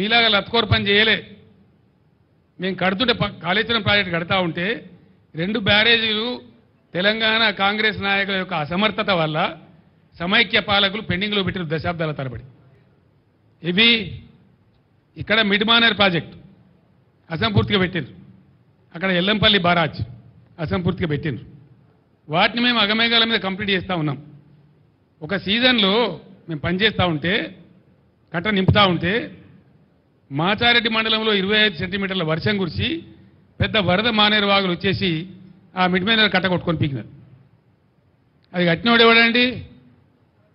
మీలాగా లత్కోర్ పని చేయలే. మేము కడుతుంటే కాళేశ్వరం ప్రాజెక్టు కడతా ఉంటే రెండు బ్యారేజీలు తెలంగాణ కాంగ్రెస్ నాయకుల యొక్క అసమర్థత వల్ల సమైక్య పాలకులు పెండింగ్లో పెట్టిన దశాబ్దాల తరబడి. ఇవి ఇక్కడ మిడ్మానర్ ప్రాజెక్టు అసంపూర్తిగా పెట్టిండ్రు. అక్కడ ఎల్లంపల్లి బారాజ్ అసంపూర్తిగా పెట్టిండ్రు. వాటిని మేము అగమేఘాల మీద కంప్లీట్ చేస్తూ ఉన్నాం. ఒక సీజన్లో మేము పనిచేస్తూ ఉంటే కట్ట నింపుతూ ఉంటే మాచారెడ్డి మండలంలో ఇరవై ఐదు సెంటీమీటర్ల వర్షం కురిసి పెద్ద వరద మానేరు వాగులు వచ్చేసి ఆ మిడ్ మీద కట్ట కొట్టుకొని పీకినారు. అది కట్టినోడు ఎవడండి?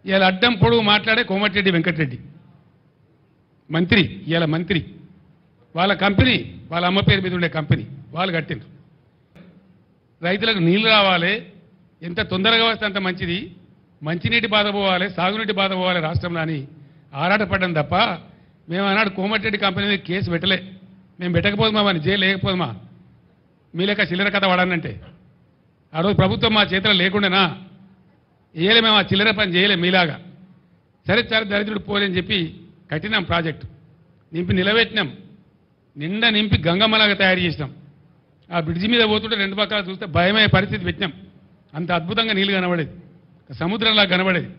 ఇవాళ అడ్డం పొడుగు మాట్లాడే కోమటిరెడ్డి వెంకటరెడ్డి. మంత్రి ఇలా మంత్రి. వాళ్ళ కంపెనీ వాళ్ళ అమ్మ పేరు మీద ఉండే కంపెనీ. వాళ్ళు కట్టిండ్రు. రైతులకు నీళ్ళు రావాలి. ఎంత తొందరగా వస్తే అంత మంచిది. మంచినీటి బాధ పోవాలి సాగునీటి బాధ పోవాలి రాష్ట్రంలో అని ఆరాటపడ్డం తప్ప మేము ఆనాడు కోమటిరెడ్డి కంపెనీ మీద కేసు పెట్టలే. మేము పెట్టకపోదుమా మరి? జైలు లేకపోదుమా? మీ లెక్క చిల్లర కథ వాడానంటే. ఆ రోజు ప్రభుత్వం మా చేతిలో లేకుండానా? వేయలే మేము ఆ చిల్లర పని చేయలే మీలాగా. సరే సరే దరిద్రుడు పోలేని చెప్పి కట్టినాం ప్రాజెక్టు. నింపి నిలబెట్టినాం. నిండా నింపి గంగమ్మలాగా తయారు చేసినాం. ఆ బ్రిడ్జి మీద పోతుంటే రెండు పక్కల చూస్తే భయమయ్యే పరిస్థితి పెట్టినాం. అంత అద్భుతంగా నీళ్ళు కనబడేది. సముద్రంలా కనబడేది.